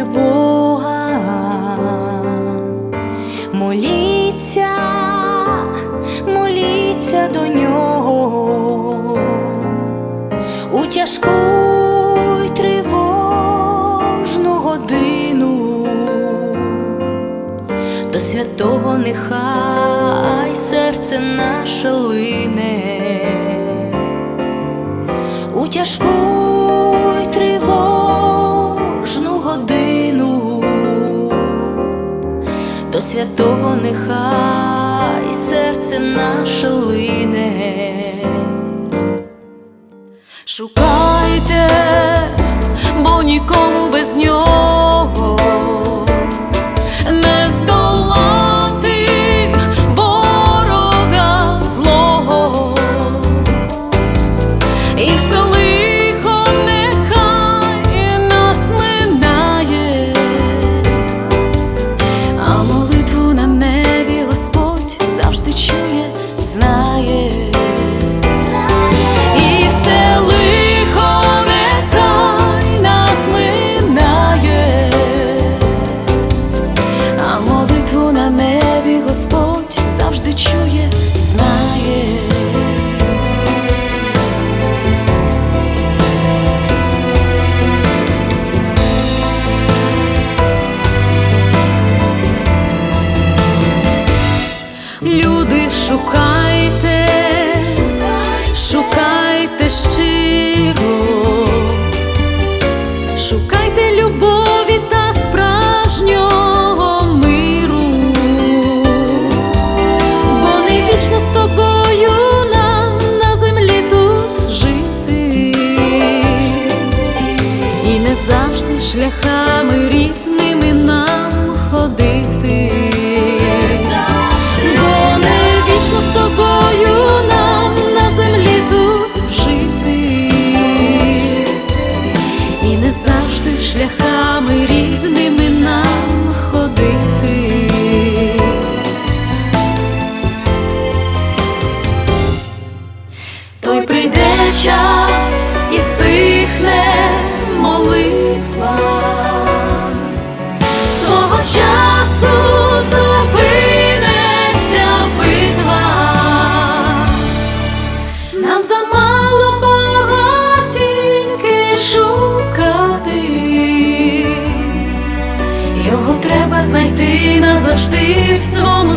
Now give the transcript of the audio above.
шукайте Бога, моліться, моліться до нього. У тяжку й тривожну годину, до святого нехай серце наше лине. У тяжку святого нехай серце наше лине. Шукайте, бо нікому без нього. І все Люди, шукайте, шукайте щиро, шукайте любові та справжнього миру, бо не вічно з тобою нам на землі тут жити, і не завжди шляхами рідними час і стихне молитва. Свого часу зупиниться битва, нам замало Бога тільки шукати, його треба знайти назавжди в своєму